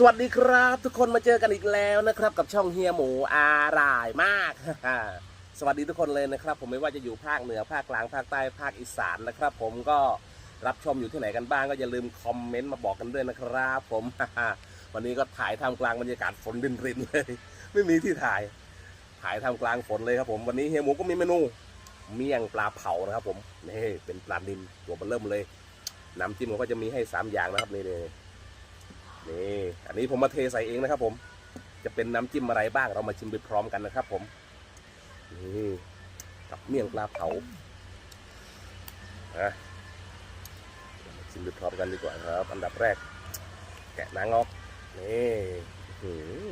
สวัสดีครับ ทุกคนมาเจอกันอีกแล้วนะครับ กับช่องเฮียหมูอารายมาก สวัสดีทุกคนเลยนะครับ ผมไม่ว่าจะอยู่ภาคเหนือภาคกลางภาคใต้ภาคอีสานนะครับ ผมก็รับชมอยู่ที่ไหนกันบ้างก็อย่าลืมคอมเมนต์มาบอกกันด้วยนะครับ ผมวันนี้ก็ถ่ายท่ามกลางบรรยากาศฝนรินรินเลย ไม่มีที่ถ่าย ถ่ายท่ามกลางฝนเลยครับ ผมวันนี้เฮียหมูก็มีเมนูเมี่ยงปลาเผานะครับ ผมนี่เป็นปลานิลตัวเบอเริ่มเลยน้ำจิ้มก็จะมีให้สามอย่างนะครับนี่นี่ นี่อันนี้ผมมาเทใส่เองนะครับ ผม จะเป็นน้ำจิ้มอะไรบ้างเรามาชิมไปพร้อมกันนะครับ ผมนี่กับเมี่ยงปลาเผาอะมาชิมไปพร้อมกันดีกว่าครับ อันดับแรก แกะหนังออกนี่หือ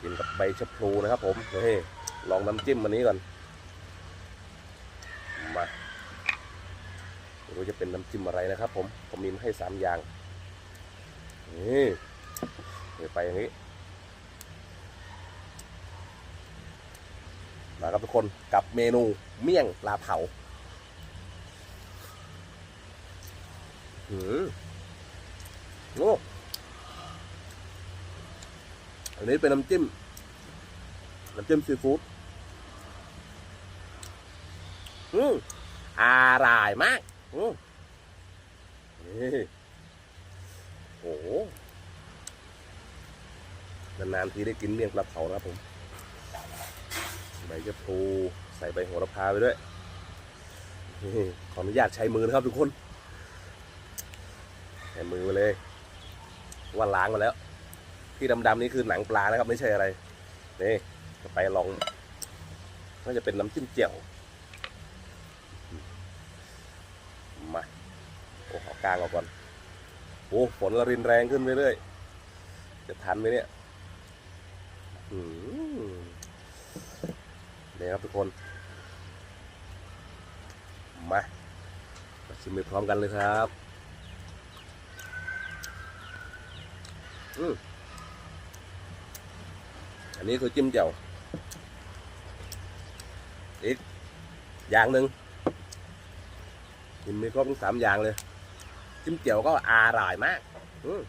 กินกับใบชะพลูนะครับ ผมเฮ้ลองน้ำจิ้มอันนี้ก่อนมา ไม่รู้จะเป็นน้ำจิ้มอะไรนะครับ ผมผมมีมาให้สามอย่างนี่เดี๋ยวไปอย่างนี้มาครับทุกคนกับเมนูเมี่ยงปลาเผาหืมโอ้อันนี้เป็นน้ำจิ้ม น้ำจิ้มซีฟู้ดอืมอร่อยมาก โอ้โหนานๆทีได้กินเมี่ยงปลาเผานะครับผมใบชะพูใส่ใบโหระพาไปด้วยขออนุญาตใช้มือนะครับทุกคนใช้มือไปเลยว่าล้างมาแล้ว ที่ดำๆนี่คือหนังปลานะครับ ไม่ใช่อะไรนี่ไปลองน่าจะเป็นน้ำจิ้มเจียวมาโอ้ขอ กลางออกก่อนโอ้ฝนละรินแรงขึ้นเรื่อยๆจะทันไหมเนี่ยอืมนี่ครับทุกคน มามาชิมไปพร้อมกันเลยครับอืมอันนี้คือจิ้มแจ่วอีกอย่างหนึ่งกินไม่ครบทั้งสามอย่างเลย จิ้มแจ่วก็อร่อยมากอืม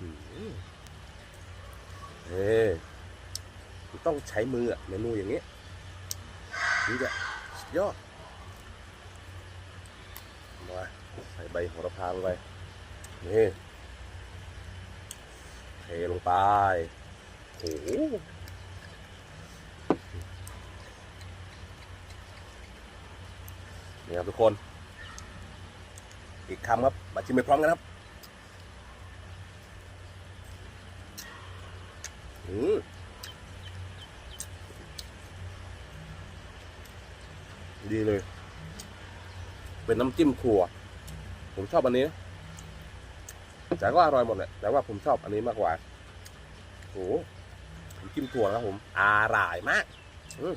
อืมเฮ้ต้องใช้มือเมนูอย่างนี้นี่จะยอดมาใส่ใบโหระพาลงไปนี่เทลงไปโอ้โหนี่ครับทุกคน อีกคำครับ มาชิมไปพร้อมกันครับ อืมดีเลย เป็นน้ำจิ้มขัว ผมชอบอันนี้ แต่ก็อร่อยหมดแหละ แต่ว่าผมชอบอันนี้มากกว่าโอ้หผมกินถั่วนะครับผมอร่อยมากม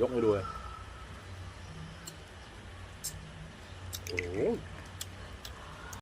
ยกให้ดูเลย โอ้โห